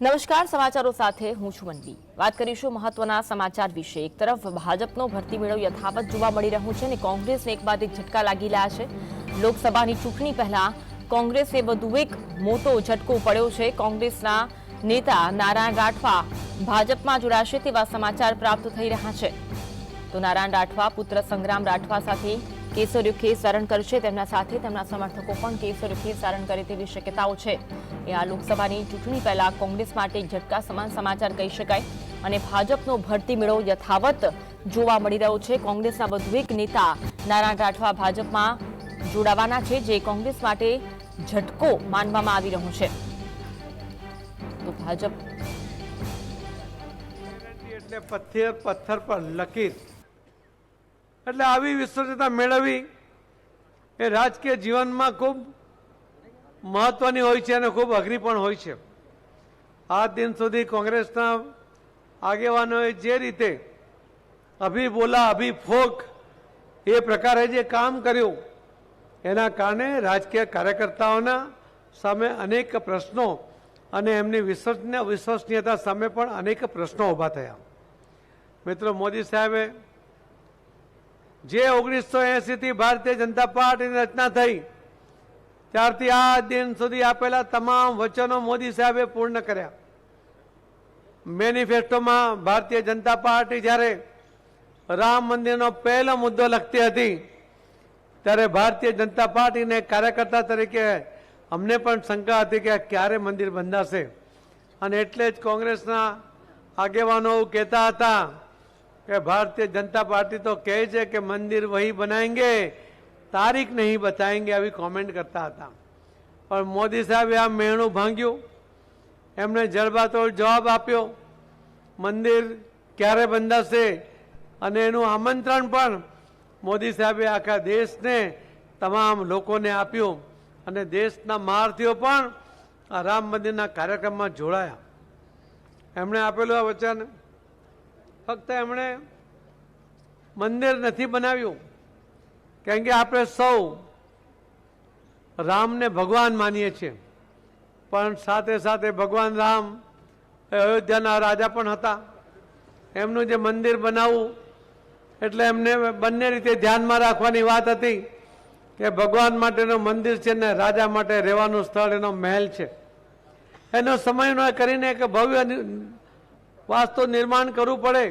નમસ્કાર, સમાચારો સાથે હું છું મનવી વાત કરીશું મહત્વના સમાચાર વિશે. એક તરફ ભાજપનો ભરતી મેળો યથાવત જોવા મળી રહ્યું છે અને કોંગ્રેસને એક બાદ એક ઝટકા લાગી રહ્યા છે. લોકસભાની ચૂંટણી પહેલા કોંગ્રેસે વધુ એક મોટો ઝટકો પડ્યો છે. કોંગ્રેસના નેતા નારાયણ રાઠવા ભાજપમાં જોડાશે તેવા સમાચાર પ્રાપ્ત થઈ રહ્યા છે. તો નારાયણ રાઠવા, પુત્ર સંગ્રામ રાઠવા સાથે કેસરીયો ખેસ ધારણ કરશે તેમના સાથે તેમના સમર્થકો પણ કેસરીયો ખેસ ધારણ કરે તેવી શક્યતાઓ છે. એ આ લોકસભાની ચૂંટણી પહેલા કોંગ્રેસ માટે ઝટકા સમાન સમાચાર કહી શકાય અને ભાજપનો ભરતી મેળો યથાવત જોવા મળી રહ્યો છે. કોંગ્રેસના વધુ એક નેતા નારાયણ રાઠવા ભાજપમાં જોડાવાના છે, જે કોંગ્રેસ માટે ઝટકો માનવામાં આવી રહ્યો છે. તો ભાજપ એટલે પથ્થર પથ્થર પર લકીર એટલે આવી વિશ્વસનીયતા મેળવવી એ રાજકીય જીવનમાં ખૂબ મહત્વની હોય છે અને ખૂબ અઘરી પણ હોય છે. આ દિન સુધી કોંગ્રેસના આગેવાનોએ જે રીતે અભી બોલા, અભી ફોક એ પ્રકારે જે કામ કર્યું, એના કારણે રાજકીય કાર્યકર્તાઓના સામે અનેક પ્રશ્નો અને એમની વિશ્વસનીય વિશ્વસનીયતા સામે પણ અનેક પ્રશ્નો ઊભા થયા. મિત્રો, મોદી સાહેબે જે ઓગણીસો એંસીથી ભારતીય જનતા પાર્ટીની રચના થઈ, ત્યારથી આ દિન સુધી આપેલા તમામ વચનો મોદી સાહેબે પૂર્ણ કર્યા. મેનિફેસ્ટોમાં ભારતીય જનતા પાર્ટી જ્યારે રામ મંદિરનો પહેલો મુદ્દો લખતી હતી, ત્યારે ભારતીય જનતા પાર્ટીને કાર્યકર્તા તરીકે અમને પણ શંકા હતી કે ક્યારે મંદિર બંધાશે. અને એટલે જ કોંગ્રેસના આગેવાનો કહેતા હતા કે ભારતીય જનતા પાર્ટી તો કહે છે કે મંદિર વહી બનાવેંગે તારીખ નહીં બતાવેંગે આવી કોમેન્ટ કરતા હતા. પણ મોદી સાહેબે આ મેણું ભાંગ્યું. એમણે જડબાતોડ જવાબ આપ્યો. મંદિર ક્યારે બંધાશે? અને એનું આમંત્રણ પણ મોદી સાહેબે આખા દેશને, તમામ લોકોને આપ્યું. અને દેશના મહારથીઓ પણ આ રામ મંદિરના કાર્યક્રમમાં જોડાયા. એમણે આપેલું આ વચન ફક્ત એમણે મંદિર નથી બનાવ્યું. કેમ કે આપણે સૌ રામને ભગવાન માનીએ છીએ. પણ સાથે સાથે ભગવાન રામ અયોધ્યાના રાજા પણ હતા. એમનું જે મંદિર બનાવવું, એટલે એમને બંને રીતે ધ્યાનમાં રાખવાની વાત હતી કે ભગવાન માટેનું મંદિર છે ને રાજા માટે રહેવાનું સ્થળ, એનો મહેલ છે. એનો સમય કરીને એક ભવ્ય વાસ્તુ નિર્માણ કરવું પડે,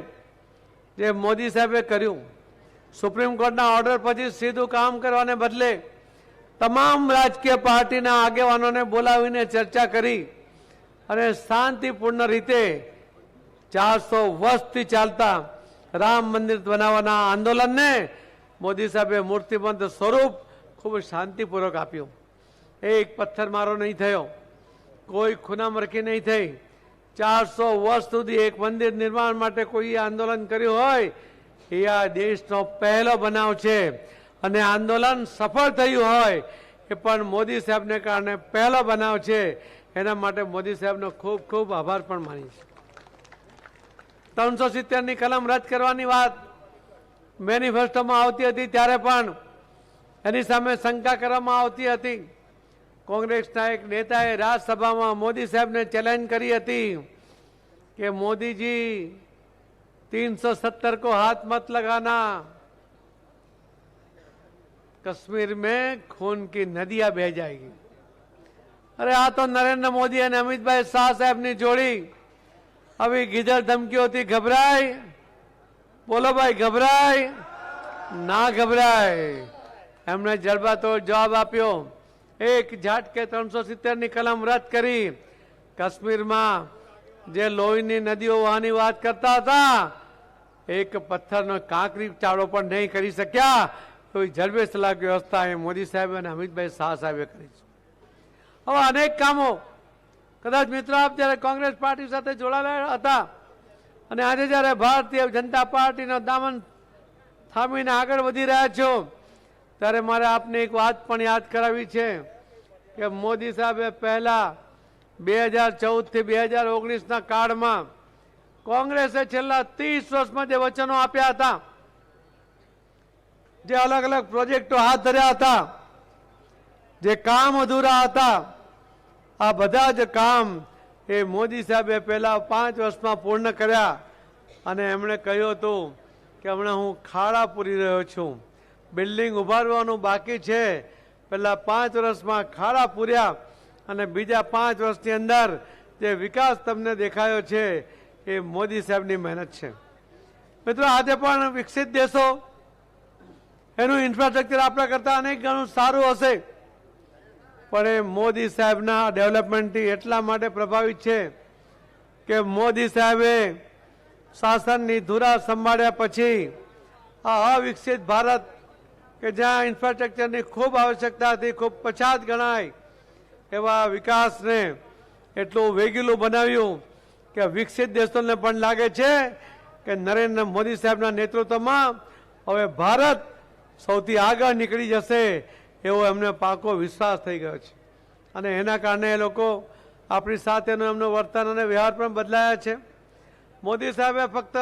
જે મોદી સાહેબે કર્યું. સુપ્રીમ કોર્ટના ઓર્ડર પછી સીધું કામ કરવાને બદલે તમામ રાજકીય પાર્ટીના આગેવાનોને બોલાવીને ચર્ચા કરી અને શાંતિપૂર્ણ રીતે ચારસો વર્ષથી ચાલતા રામ મંદિર બનાવવાના આંદોલનને મોદી સાહેબે મૂર્તિબંધ સ્વરૂપ ખૂબ શાંતિપૂર્વક આપ્યું. એક પથ્થરમારો નહીં થયો. કોઈ ખૂનામરકી નહીં થઈ. ચારસો વર્ષ સુધી એક મંદિર નિર્માણ માટે કોઈ આંદોલન કર્યું હોય, એ આ દેશનો પહેલો બનાવ છે. અને આંદોલન સફળ થયું હોય, એ પણ મોદી સાહેબને કારણે પહેલો બનાવ છે. એના માટે મોદી સાહેબનો ખૂબ ખૂબ આભાર પણ માનીશ ત્રણસો સિત્તેરની કલમ રદ કરવાની વાત મેનિફેસ્ટોમાં આવતી હતી, ત્યારે પણ એની સામે શંકા કરવામાં આવતી હતી. કોંગ્રેસના એક નેતાએ રાજ્યસભામાં મોદી સાહેબને ચેલેન્જ કરી હતી કે મોદીજી तीन सौ सत्तर को हाथ मत लगाना कश्मीर में खून की नदियां बह जाएगी अरे आ तो नरेंद्र मोदी અને અમિતભાઈ શાહ સાહેબની જોડી આવી ગીધર ધમકીઓથી ગભરાય બોલો ભાઈ ગભરાય ના ગભરાય એમણે જડબાતોડ જવાબ આપ્યો એક ઝાટકે ત્રણસો સિત્તેરની કલમ રદ કરી. કાશ્મીરમાં જે લોહીની નદીઓ વહાની વાત કરતા હતા, એક પથ્થરનો કાંકરી ચાળો પણ નહીં કરી શક્યા. એવી જડબે વ્યવસ્થા એ મોદી સાહેબ અને અમિતભાઈ શાહ સાહેબે કરી છે. હવે અનેક કામો. કદાચ મિત્રો આપ જ્યારે કોંગ્રેસ પાર્ટી સાથે જોડાયેલા હતા અને આજે જ્યારે ભારતીય જનતા પાર્ટીનો દામન થામીને આગળ વધી રહ્યા છો ત્યારે મારે આપને એક વાત પણ યાદ કરાવી છે કે મોદી સાહેબે પહેલાં બે હજાર ચૌદથી બે હજાર ઓગણીસના કાળમાં કોંગ્રેસે છેલ્લા ત્રીસ વર્ષમાં જે વચનો આપ્યા હતા, જે અલગ અલગ પ્રોજેક્ટો હાથ ધર્યા હતા, જે કામ અધૂરા હતા, આ બધા જ કામ એ મોદી સાહેબે પહેલાં પાંચ વર્ષમાં પૂર્ણ કર્યા અને એમણે કહ્યું હતું કે હમણાં હું ખાડા પૂરી રહ્યો છું. બિલ્ડિંગ ઉભારવાનું બાકી છે. પહેલાં પાંચ વર્ષમાં ખાડા પૂર્યા અને બીજા પાંચ વર્ષની અંદર જે વિકાસ તમને દેખાયો છે એ મોદી સાહેબની મહેનત છે. મિત્રો, આજે પણ વિકસિત દેશો, એનું ઇન્ફ્રાસ્ટ્રક્ચર આપણા કરતાં અનેક ગણું સારું હશે. પણ એ મોદી સાહેબના ડેવલપમેન્ટથી એટલા માટે પ્રભાવિત છે કે મોદી સાહેબે શાસનની ધુરા સંભાળ્યા પછી આ અવિકસિત ભારત કે જ્યાં ઇન્ફ્રાસ્ટ્રક્ચરની ખૂબ આવશ્યકતા હતી, ખૂબ પછાત ગણાય, એવા વિકાસને એટલું વેગીલું બનાવ્યું કે વિકસિત દેશોને પણ લાગે છે કે નરેન્દ્ર મોદી સાહેબના નેતૃત્વમાં હવે ભારત સૌથી આગળ નીકળી જશે એવો એમને પાકો વિશ્વાસ થઈ ગયો છે. અને એના કારણે એ લોકો આપણી સાથેનું એમનું વર્તન અને વ્યવહાર પણ બદલાયા છે. મોદી સાહેબે ફક્ત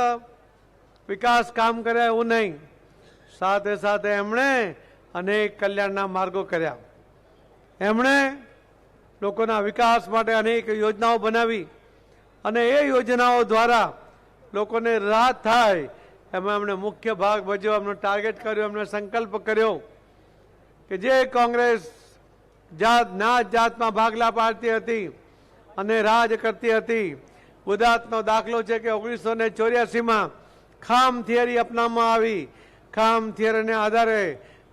વિકાસ કામ કર્યા એવું નહીં સાથે સાથે એમણે અનેક કલ્યાણના માર્ગો કર્યા. એમણે લોકોના વિકાસ માટે અનેક યોજનાઓ બનાવી અને એ યોજનાઓ દ્વારા લોકોને રાહત થાય. એમાં એમણે મુખ્ય ભાગ ભજ્યો, એમનો ટાર્ગેટ કર્યો, એમણે સંકલ્પ કર્યો કે જે કોંગ્રેસ જાત, નાત જાતમાં ભાગલા પાડતી હતી અને રાજ કરતી હતી, ગુજરાતનો દાખલો છે કે ઓગણીસો ને ચોર્યાસીમાં ખામ થિયરી અપનાવવામાં આવી. ખામ થિયરને આધારે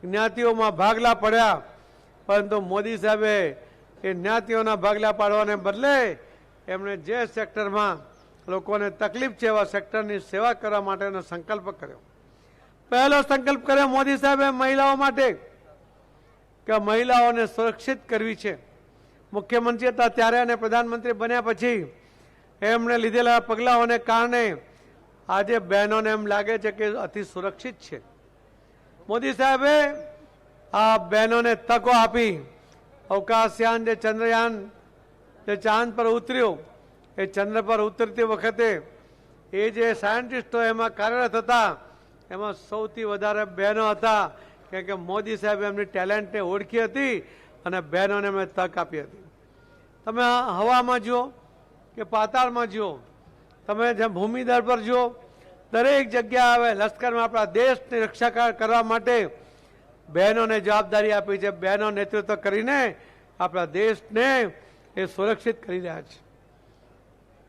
જ્ઞાતિઓમાં ભાગલા પડ્યા. પરંતુ મોદી સાહેબે એ જ્ઞાતિઓના ભાગલા પાડવાને બદલે એમણે જે સેક્ટરમાં લોકોને તકલીફ છે એવા સેક્ટરની સેવા કરવા માટેનો સંકલ્પ કર્યો. પહેલો સંકલ્પ કર્યો મોદી સાહેબે મહિલાઓ માટે કે મહિલાઓને સુરક્ષિત કરવી છે. મુખ્યમંત્રી હતા ત્યારે અને પ્રધાનમંત્રી બન્યા પછી એમણે લીધેલા પગલાઓને કારણે આજે બહેનોને એમ લાગે છે કે અતિ સુરક્ષિત છે. મોદી સાહેબે આ બહેનોને તકો આપી અવકાશયાન જે ચંદ્રયાન જે ચાંદ પર ઉતર્યું, એ ચંદ્ર પર ઉતરતી વખતે એ જે સાયન્ટિસ્ટો એમાં કાર્યરત હતા, એમાં સૌથી વધારે બહેનો હતા, કેમ કે મોદી સાહેબે એમની ટેલેન્ટને ઓળખી હતી અને બહેનોને મેં તક આપી હતી. તમે હવામાં જુઓ કે પાતાળમાં જુઓ, તમે જેમ ભૂમિદળ પર જુઓ દરેક જગ્યા હવે લશ્કરમાં આપણા દેશની રક્ષા કરવા માટે બહેનોને જવાબદારી આપી છે. બહેનો નેતૃત્વ કરીને આપણા દેશને એ સુરક્ષિત કરી રહ્યા છે.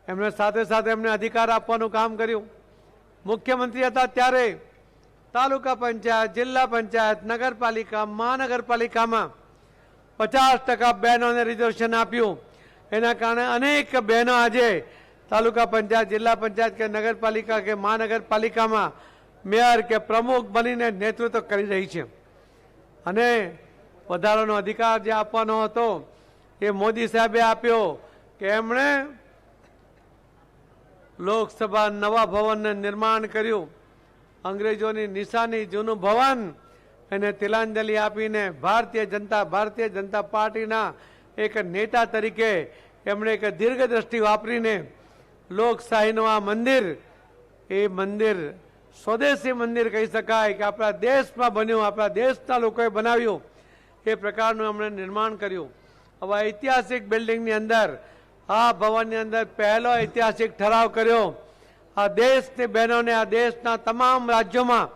એમને સાથે સાથે એમને અધિકાર આપવાનું કામ કર્યું. મુખ્યમંત્રી હતા ત્યારે તાલુકા પંચાયત, જિલ્લા પંચાયત, નગરપાલિકા, મહાનગરપાલિકામાં પચાસ ટકા બહેનોને રિઝર્વેશન આપ્યું. એના કારણે અનેક બહેનો આજે તાલુકા પંચાયત, જિલ્લા પંચાયત કે નગરપાલિકા કે મહાનગરપાલિકામાં મેયર કે પ્રમુખ બનીને નેતૃત્વ કરી રહી છે. અને વધારાનો અધિકાર જે આપવાનો હતો એ મોદી સાહેબે આપ્યો કે એમણે લોકસભા નવા ભવનને નિર્માણ કર્યું. અંગ્રેજોની નિશાની જૂનું ભવન એને તિલાંજલિ આપીને ભારતીય જનતા ભારતીય જનતા પાર્ટીના એક નેતા તરીકે એમણે એક દીર્ઘદ્રષ્ટિ વાપરીને લોકશાહીનું આ મંદિર, એ મંદિર સ્વદેશી મંદિર કહી શકાય કે આપણા દેશમાં બન્યું, આપણા દેશના લોકોએ બનાવ્યું, એ પ્રકારનું એમણે નિર્માણ કર્યું. હવે ઐતિહાસિક બિલ્ડિંગની અંદર, આ ભવનની અંદર પહેલો ઐતિહાસિક ઠરાવ કર્યો. આ દેશની બહેનોને, આ દેશના તમામ રાજ્યોમાં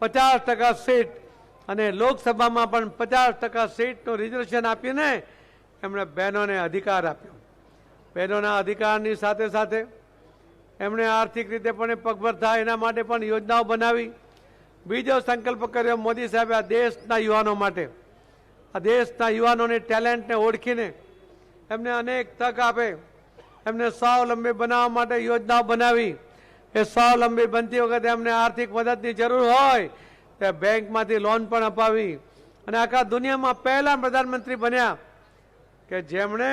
પચાસ ટકા સીટ અને લોકસભામાં પણ પચાસ ટકા સીટનું રિઝર્વેશન આપીને એમણે બહેનોને અધિકાર આપ્યો. બહેનોના અધિકારની સાથે સાથે એમણે આર્થિક રીતે પણ પગભર થાય એના માટે પણ યોજનાઓ બનાવી. બીજો સંકલ્પ કર્યો મોદી સાહેબે આ દેશના યુવાનો માટે. આ દેશના યુવાનોની ટેલેન્ટને ઓળખીને એમને અનેક તક આપે. એમને સ્વાવલંબી બનાવવા માટે યોજનાઓ બનાવી. એ સ્વાવલંબી બનતી વખતે એમને આર્થિક મદદની જરૂર હોય તે બેંકમાંથી લોન પણ અપાવી. અને આખા દુનિયામાં પહેલા પ્રધાનમંત્રી બન્યા કે જેમણે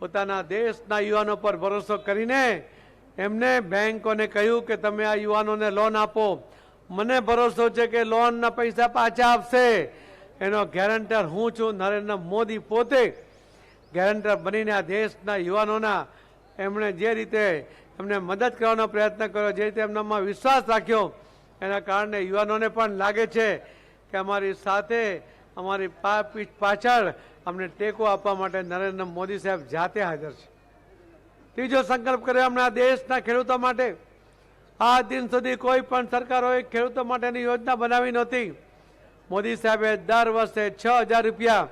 પોતાના દેશના યુવાનો પર ભરોસો કરીને એમને બેંકોને કહ્યું કે તમે આ યુવાનોને લોન આપો. મને ભરોસો છે કે લોનના પૈસા પાછા આપશે. એનો ગેરંટર હું છું, નરેન્દ્ર મોદી પોતે ગેરંટર બનીને આ દેશના યુવાનોના એમણે જે રીતે એમને મદદ કરવાનો પ્રયત્ન કર્યો, જે રીતે એમનામાં વિશ્વાસ રાખ્યો, એના કારણે યુવાનોને પણ લાગે છે કે અમારી સાથે અમારી પાછળ અમને ટેકો આપવા માટે નરેન્દ્ર મોદી સાહેબ જાતે હાજર છે. ત્રીજો સંકલ્પ કર્યો હમણાં દેશના ખેડૂતો માટે. આ દિન સુધી કોઈ પણ સરકારોએ ખેડૂતો માટેની યોજના બનાવી નહોતી. મોદી સાહેબે દર વર્ષે છ હજાર રૂપિયા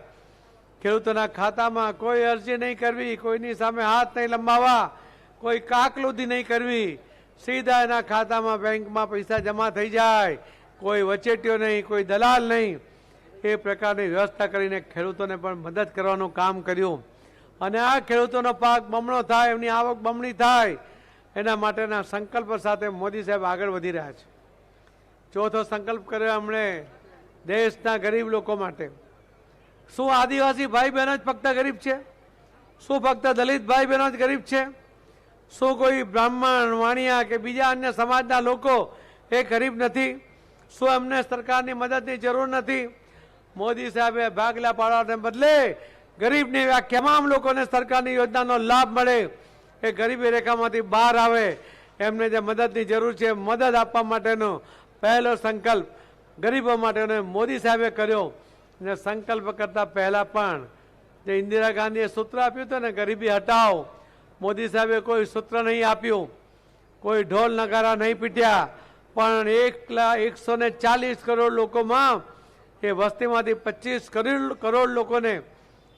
ખેડૂતોના ખાતામાં કોઈ અરજી નહીં કરવી, કોઈની સામે હાથ નહીં લંબાવવા, કોઈ કાકલુદી નહીં કરવી. સીધા એના ખાતામાં બેંકમાં પૈસા જમા થઈ જાય. કોઈ વચેટીઓ નહીં, કોઈ દલાલ નહીં. એ પ્રકારની વ્યવસ્થા કરીને ખેડૂતોને પણ મદદ કરવાનું કામ કર્યું. અને આ ખેડૂતોનો પાક બમણો થાય, એમની આવક બમણી થાય, એના માટેના સંકલ્પ સાથે મોદી સાહેબ આગળ વધી રહ્યા છે. ચોથો સંકલ્પ કર્યો એમણે દેશના ગરીબ લોકો માટે. શું આદિવાસી ભાઈ બહેનો જ ફક્ત ગરીબ છે? શું ફક્ત દલિત ભાઈ બહેનો જ ગરીબ છે? શું કોઈ બ્રાહ્મણ, વાણિયા કે બીજા અન્ય સમાજના લોકો એ ગરીબ નથી? શું એમને સરકારની મદદની જરૂર નથી? મોદી સાહેબે ભાગલા પાડવાને બદલે ગરીબની આ તમામ લોકોને સરકારની યોજનાનો લાભ મળે. એ ગરીબી રેખામાંથી બહાર આવે. એમને જે મદદની જરૂર છે, મદદ આપવા માટેનો પહેલો સંકલ્પ ગરીબો માટેનો મોદી સાહેબે કર્યો. ને સંકલ્પ કરતા પહેલા પણ જે ઇન્દિરા ગાંધીએ સૂત્ર આપ્યું હતું ને, ગરીબી હટાવ. મોદી સાહેબે કોઈ સૂત્ર નહીં આપ્યું. કોઈ ઢોલ નગારા નહીં પીટ્યા. પણ એક લાખ એકસો ને ચાલીસ કરોડ લોકોમાં એ વસ્તીમાંથી પચીસ કરોડ લોકોને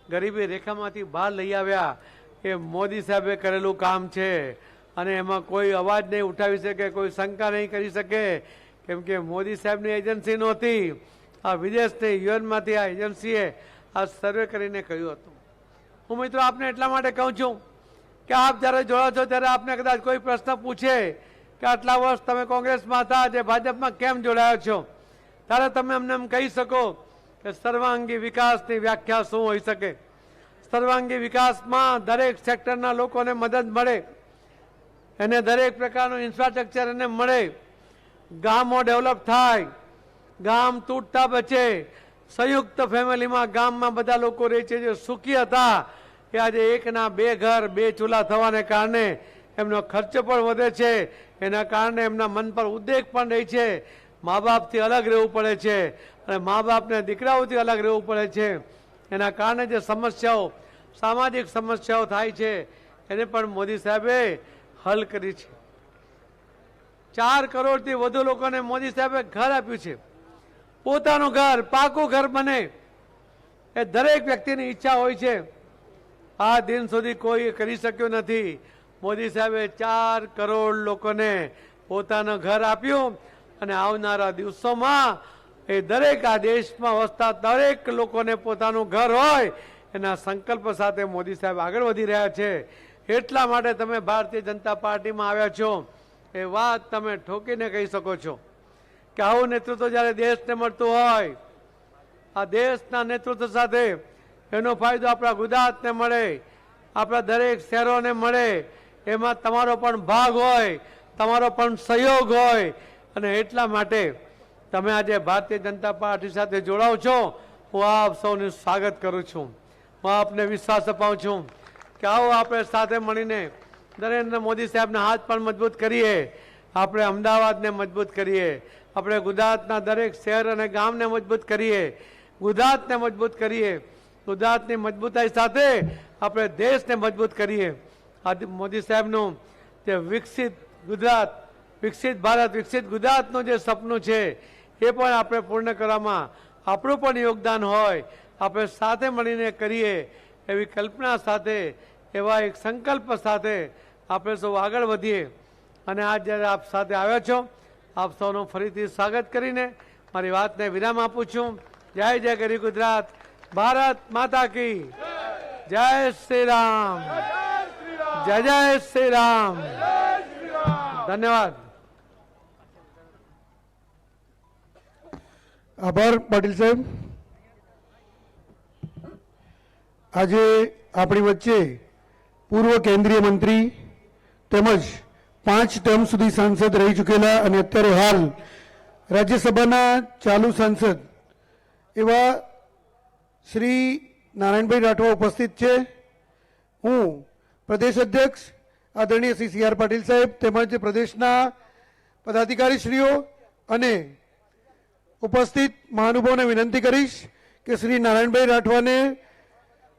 ગરીબી રેખામાંથી બહાર લઈ આવ્યા એ મોદી સાહેબે કરેલું કામ છે. અને એમાં કોઈ અવાજ નહીં ઉઠાવી શકે, કોઈ શંકા નહીં કરી શકે. કેમ કે મોદી સાહેબની એજન્સી નહોતી. આ વિદેશની યુએનમાંથી આ એજન્સીએ આ સર્વે કરીને કહ્યું હતું. હું મિત્રો આપને એટલા માટે કહું છું કે આપ જ્યારે જોડો છો ત્યારે આપને કદાચ કોઈ પ્રશ્ન પૂછે કે આટલા વર્ષ તમે કોંગ્રેસમાં હતા, આજે ભાજપમાં કેમ જોડાયો છો? ત્યારે તમે અમને એમ કહી શકો કે સર્વાંગી વિકાસની વ્યાખ્યા શું હોઈ શકે? સર્વાંગી વિકાસમાં દરેક સેક્ટરના લોકોને મદદ મળે. એને દરેક પ્રકારનું ઇન્ફ્રાસ્ટ્રક્ચર એને મળે. ગામો ડેવલપ થાય. ગામ તૂટતા બચે. સંયુક્ત ફેમિલીમાં ગામમાં બધા લોકો રહે છે જે સુખી હતા કે આજે એકના બે ઘર, બે ચૂલા થવાને કારણે એમનો ખર્ચ પણ વધે છે. એના કારણે એમના મન પર ઉદ્વેગ પણ રહે છે. મા બાપથી અલગ રહેવું પડે છે અને મા બાપને દીકરાઓથી અલગ રહેવું પડે છે. એના કારણે જે સમસ્યાઓ, સામાજિક સમસ્યાઓ થાય છે, એને પણ મોદી સાહેબે હલ કરી છે. ચાર કરોડથી વધુ લોકોને મોદી સાહેબે ઘર આપ્યું છે. પોતાનું ઘર, પાકું ઘર બને એ દરેક વ્યક્તિની ઈચ્છા હોય છે. આ દિન સુધી કોઈ કરી શક્યું નથી. મોદી સાહેબે ચાર કરોડ લોકોને પોતાનું ઘર આપ્યું અને આવનારા દિવસોમાં એ દરેક આ દેશમાં વસતા દરેક લોકોને પોતાનું ઘર હોય, એના સંકલ્પ સાથે મોદી સાહેબ આગળ વધી રહ્યા છે. એટલા માટે તમે ભારતીય જનતા પાર્ટીમાં આવ્યા છો. એ વાત તમે ઠોકીને કહી શકો છો કે આવું નેતૃત્વ જ્યારે દેશને મળતું હોય, આ દેશના નેતૃત્વ સાથે એનો ફાયદો આપણા ગુજરાતને મળે, આપણા દરેક શહેરોને મળે. એમાં તમારો પણ ભાગ હોય, તમારો પણ સહયોગ હોય. અને એટલા માટે તમે આજે ભારતીય જનતા પાર્ટી સાથે જોડાવ છો, હું આપ સૌનું સ્વાગત કરું છું. હું આપને વિશ્વાસ અપાવું છું કે આવો આપણે સાથે મળીને નરેન્દ્ર મોદી સાહેબના હાથ પણ મજબૂત કરીએ, આપણે અમદાવાદને મજબૂત કરીએ, આપણે ગુજરાતના દરેક શહેર અને ગામને મજબૂત કરીએ, ગુજરાતને મજબૂત કરીએ, ગુજરાતની મજબૂતાઈ સાથે આપણે દેશને મજબૂત કરીએ. મોદી સાહેબનું તે વિકસિત ગુજરાત વિકસિત ભારત, વિકસિત ગુજરાતનું જે સપનું છે, એ પણ આપણે પૂર્ણ કરવામાં આપણું પણ યોગદાન હોય, આપણે સાથે મળીને કરીએ એવી કલ્પના સાથે, એવા એક સંકલ્પ સાથે આપણે સૌ આગળ વધીએ. અને આજ જ્યારે આપ સાથે આવ્યા છો, આપ સૌનું ફરીથી સ્વાગત કરીને મારી વાતને વિરામ આપું છું. જય જય ગરી ગુજરાત. ભારત માતા કી. જય શ્રી રામ. જય જય શ્રી રામ. ધન્યવાદ. આભાર, પાટીલ સાહેબ. આજે આપણી વચ્ચે પૂર્વ કેન્દ્રીય મંત્રી તેમજ પાંચ ટર્મ સુધી સાંસદ રહી ચૂકેલા અને અત્યારે હાલ રાજ્યસભાના ચાલુ સાંસદ એવા શ્રી નારાયણભાઈ રાઠવા ઉપસ્થિત છે. હું પ્રદેશ અધ્યક્ષ આદરણીય શ્રી સી આર પાટીલ સાહેબ તેમજ પ્રદેશના પદાધિકારીશ્રીઓ અને ઉપસ્થિત મહાનુભાવોને વિનંતી કરીશ કે શ્રી નારાયણભાઈ રાઠવાને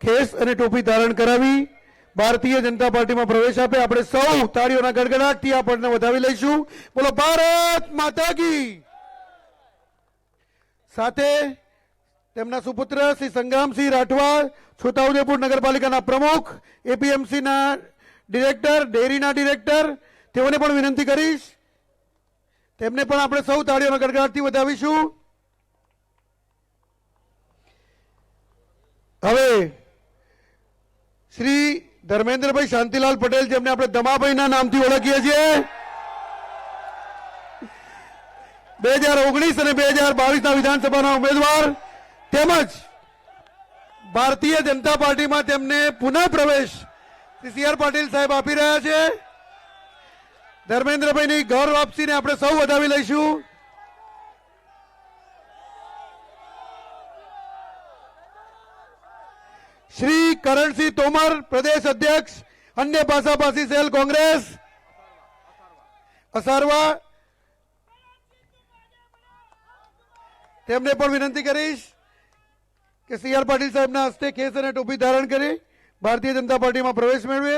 ખેસ અને ટોપી ધારણ કરાવી ભારતીય જનતા પાર્ટીમાં પ્રવેશ આપે. આપણે સૌ તાળીઓના ગડગડાટથી આ પદને વધાવી લઈશું. બોલો, ભારત માતા કી! સાથે તેમના સુપુત્ર શ્રી સંગ્રામસિંહ રાઠવા, છોટાઉદેપુર નગરપાલિકાના પ્રમુખ, એપીએમસીના ડિરેક્ટર, ડેરીના ડિરેક્ટર, તેઓને પણ વિનંતી કરીશ તેમને પણ આપણે સૌ તાળીઓના ગડગડાટથી વધાવીશું. હવે શ્રી ધર્મેન્દ્રભાઈ શાંતિલાલ પટેલ, જેમને આપણે દમાભાઈના નામથી ઓળખીએ છીએ. બે હજાર ઓગણીસ અને બે હજાર બાવીસના વિધાનસભાના ઉમેદવાર તેમજ ભારતીય જનતા પાર્ટીમાં તેમને પુનઃ પ્રવેશ શ્રી સી આર પાટીલ સાહેબ આપી રહ્યા છે. ધર્મેન્દ્રભાઈની ઘર વાપસીને આપણે સૌ વધાવી લઈશું. શ્રી કરણસિંહ તોમર, પ્રદેશ અધ્યક્ષ, અન્ય પાસાપાસી સેલ કોંગ્રેસ. અસારવા. તેમને પણ વિનંતી કરીશ કે સી આર પાટીલ સાહેબના હસ્તે કેસ અને ટોપી ધારણ કરી ભારતીય જનતા પાર્ટીમાં પ્રવેશ મેળવે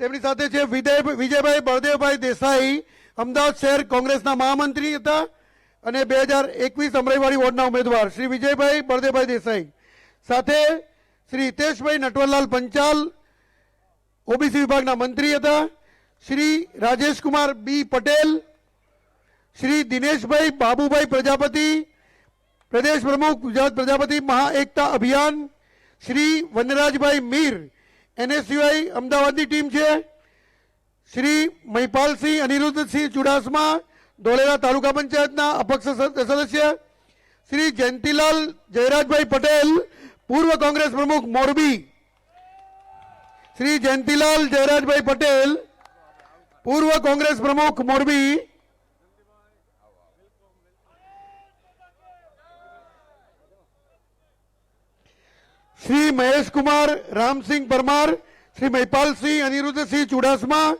તેમની સાથે છે વિજય વિજયભાઈ બળદેવભાઈ દેસાઈ, અમદાવાદ શહેર કોંગ્રેસના મહામંત્રી હતા અને બે હજાર એકવીસ અમરાઈવાડી વોર્ડના ઉમેદવાર શ્રી વિજયભાઈ બળદેવભાઈ દેસાઈ. સાથે શ્રી હિતેશભાઈ નટવરલાલ પંચાલ, ઓબીસી વિભાગના મંત્રી હતા, શ્રી રાજેશકુમાર બી પટેલ, શ્રી દિનેશભાઈ બાબુભાઈ પ્રજાપતિ, પ્રદેશ પ્રમુખ ગુજરાત પ્રજાપતિ મહા એકતા અભિયાન, શ્રી વનરાજભાઈ મીર એનએસયુઆઈ અમદાવાદની ટીમ છે. શ્રી મહિપાલસિંહ અનિરુદ્ધસિંહ ચુડાસમા ધોલેરા તાલુકા પંચાયતના અપક્ષ સદસ્ય, શ્રી જયંતિલાલ જયરાજભાઈ પટેલ, પૂર્વ કોંગ્રેસ પ્રમુખ મોરબી. શ્રી જયંતિલાલ જયરાજભાઈ પટેલ, પૂર્વ કોંગ્રેસ પ્રમુખ મોરબી. શ્રી મહેશકુમાર રામસિંહ પરમાર શ્રી મહિપાલસિંહ અનિરુદ્ધસિંહ ચુડાસમા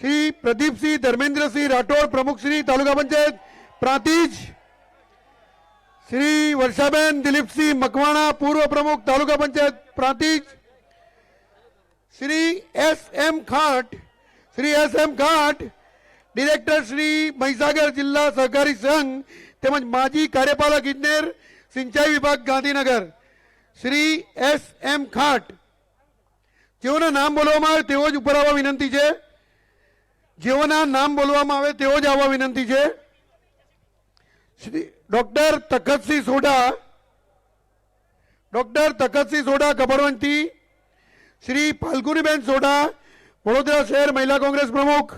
શ્રી પ્રદીપસિંહ ધર્મેન્દ્રસિંહ રાઠોડ પ્રમુખ શ્રી તાલુકા પંચાયત પ્રાંતિજ શ્રી વર્ષાબેન દિલીપસિંહ મકવાણા પૂર્વ પ્રમુખ taluka panchayat Prantij Shri S M Khat Shri S M Khat director Shri Mahisagar જિલ્લા સહકારી સંઘ તેમજ માજી કાર્યપાલક ઇજનેર સિંચાઈ વિભાગ ગાંધીનગર શ્રી એસ એમ ખાટ. જેઓના નામ બોલવામાં આવે તેઓ જ ઉપર આવવા વિનંતી છે. જેઓના નામ બોલવામાં આવે તેઓ જ આવવા વિનંતી છે. શ્રી ડોક્ટર તખતસિંહ સોઢા, ડોક્ટર તખતસિંહ સોઢા કપડવંતી, શ્રી ફાલ્ગુનીબેન સોઢા, વડોદરા શહેર મહિલા કોંગ્રેસ પ્રમુખ,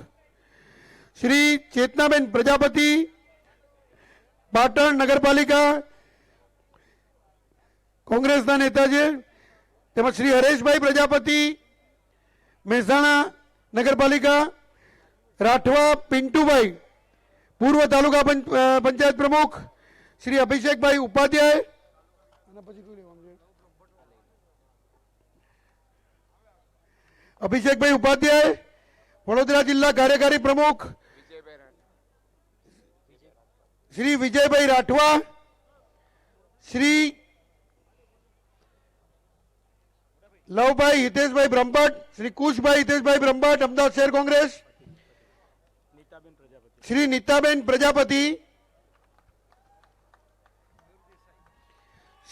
શ્રી ચેતનાબેન પ્રજાપતિ, પાટણ નગરપાલિકા કોંગ્રેસના નેતા છે તેમજ શ્રી હરેશભાઈ પ્રજાપતિ, મહેસાણા નગરપાલિકા, રાઠવા પિન્ટુભાઈ, પૂર્વ તાલુકા પંચાયત પ્રમુખ, શ્રી અભિષેકભાઈ ઉપાધ્યાય. અભિષેકભાઈ ઉપાધ્યાય, વડોદરા જિલ્લા કાર્યકારી પ્રમુખ, શ્રી વિજયભાઈ રાઠવા, શ્રી લવભાઈ, હિતેશભાઈ બ્રહ્મભટ્ટ, શ્રી કુશભાઈ, હિતેશભાઈ બ્રહ્મભટ્ટ, અમદાવાદ શહેર કોંગ્રેસ. શ્રી નીતાબેન પ્રજાપતિ.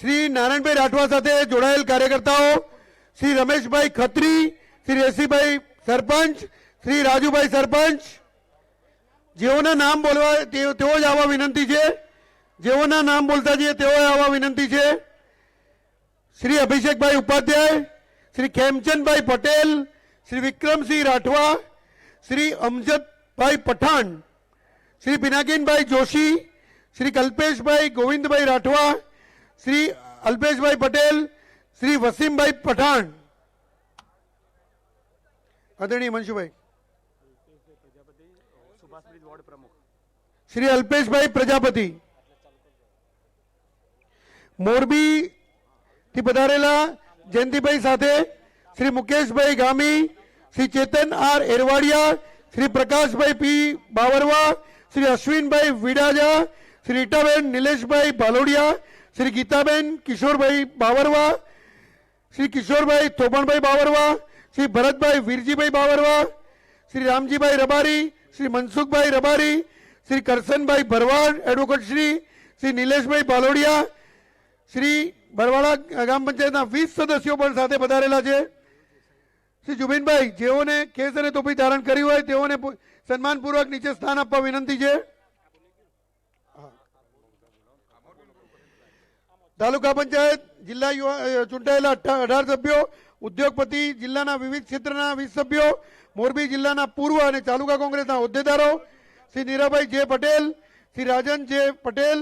શ્રી નારાયણભાઈ રાઠવા સાથે જોડાયેલ કાર્યકર્તાઓ, શ્રી રમેશભાઈ ખત્રી, શ્રી રસીભાઈ સરપંચ, શ્રી રાજુભાઈ સરપંચ. જેઓના નામ બોલવા તેઓ જ આવવા વિનંતી છે. જેઓના નામ બોલતા જઈએ તેઓ આવવા વિનંતી છે. શ્રી અભિષેકભાઈ ઉપાધ્યાય શ્રી ખેમચંદભાઈ પટેલ, શ્રી વિક્રમસિંહ રાઠવા, શ્રી અમજદભાઈ પઠાણ, શ્રી પિનાકીનભાઈ જોશી, શ્રી કલ્પેશભાઈ ગોવિંદભાઈ રાઠવા, શ્રી અલ્પેશભાઈ પટેલ, શ્રી વસીમભાઈ પઠાણ. આદરણીય મનસુભાઈ શ્રી અલ્પેશભાઈ પ્રજાપતિ. મોરબી થી પધારેલા જયંતિભાઈ સાથે Shri Mukeshbhai Gami Shri Chetan R Erwadiya Shri Prakashbhai P Bavarva Shri Ashwinbhai Vidaja Shri Ritaben Nileshbhai Bhalodiya Shri Gitaben Kishorbhai Bavarva Shri Kishorbhai Thopanbhai Bavarva Shri Bharatbhai Virjibhai Bavarva Shri Ramjibhai Rabari Shri Mansukhbhai Rabari Shri Karsanbhai Bharwad advocate Shri Shri Nileshbhai Balodiya Shri Barwada ગ્રામ પંચાયતના વીસ સદસ્યો પણ સાથે પધારેલા છે. શ્રી જુબિનભાઈ, જેઓને case અને ટોપી ધારણ કરી હોય, તેઓને સન્માનપૂર્વક નીચે સ્થાન આપવા વિનંતી છે. તાલુકા પંચાયત, જિલ્લા ચૂંટાયેલા અઢાર સભ્યો, ઉદ્યોગપતિ, જિલ્લાના વિવિધ ક્ષેત્રના વીસ સભ્યો, મોરબી જિલ્લાના પૂર્વ અને તાલુકા કોંગ્રેસના હોદ્દેદારો, શ્રી નીરાભાઈ જે પટેલ, શ્રી રાજન જે પટેલ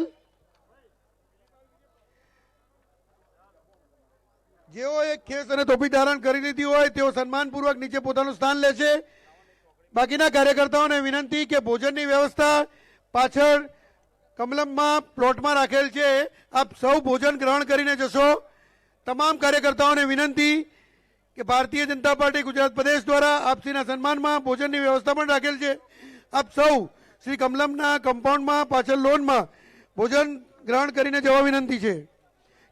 જેઓએ ખેસ અને ટોપી ધારણ કરી લીધી હોય, તેઓ સન્માનપૂર્વક નીચે પોતાનું સ્થાન લે છે. બાકીના કાર્યકર્તાઓને વિનંતી કે ભોજનની વ્યવસ્થા પાછળ કમલમમાં પ્લોટમાં રાખેલ છે. આપ સૌ ભોજન ગ્રહણ કરીને જશો. તમામ કાર્યકર્તાઓને વિનંતી કે ભારતીય જનતા પાર્ટી ગુજરાત પ્રદેશ દ્વારા આપસીના સન્માનમાં ભોજનની વ્યવસ્થા પણ રાખેલ છે. આપ સૌ શ્રી કમલમના કમ્પાઉન્ડમાં, પાછળ લોનમાં ભોજન ગ્રહણ કરીને જવા વિનંતી છે.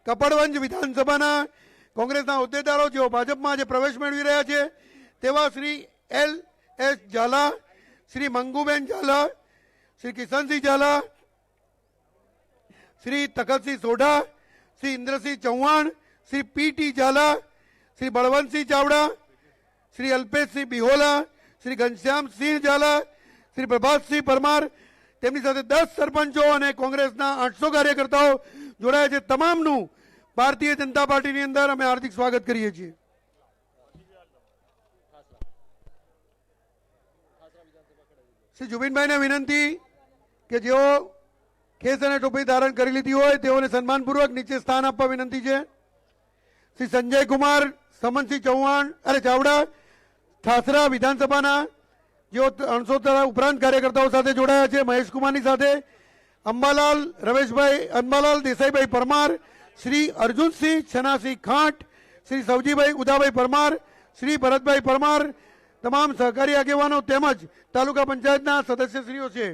કપડવંજ વિધાનસભાના કોંગ્રેસના હોદ્દેદારો જેઓ ભાજપમાં આજે પ્રવેશ મેળવી રહ્યા છે, તેવા Shri L S Zala, Shri Manguben Zala, Shri Kishansinh Zala, Shri Takhatsinh Sodha, Shri Indrasinh Chauhan, Shri P T Zala, Shri Balwantsinh Chavda, Shri Alpeshsinh Bihola, Shri Ghanshyamsinh Zala, Shri Prabhatsinh Parmar, તેમની સાથે દસ સરપંચો અને કોંગ્રેસના આઠસો કાર્યકર્તાઓ જોડાયા છે. તમામનું ભારતીય જનતા પાર્ટીની અંદર અમે હાર્દિક સ્વાગત કરીએ છીએ. શ્રી જુબિનભાઈને વિનંતી કે જેઓ ખેસ અને ટોપી ધારણ કરી લીધી હોય તેઓને સન્માનપૂર્વક નીચે સ્થાન આપવા વિનંતી છે. શ્રી સંજય કુમાર, સમનસિંહ ચૌહાણ અરે ચાવડા ઠાસરા વિધાનસભાના જેઓ ત્રણસો ઉપરાંત કાર્યકર્તાઓ સાથે જોડાયા છે મહેશ કુમારની સાથે, અંબાલાલ રમેશભાઈ, અંબાલાલ દેસાઈભાઈ પરમાર શ્રી અર્જુનસિંહ છનાસિંહ ખાંટ, શ્રી સવજીભાઈ ઉદાભાઈ પરમાર, શ્રી ભરતભાઈ પરમાર, તમામ સહકારી આગેવાનો તેમજ તાલુકા પંચાયતના સદસ્યશ્રીઓ છે.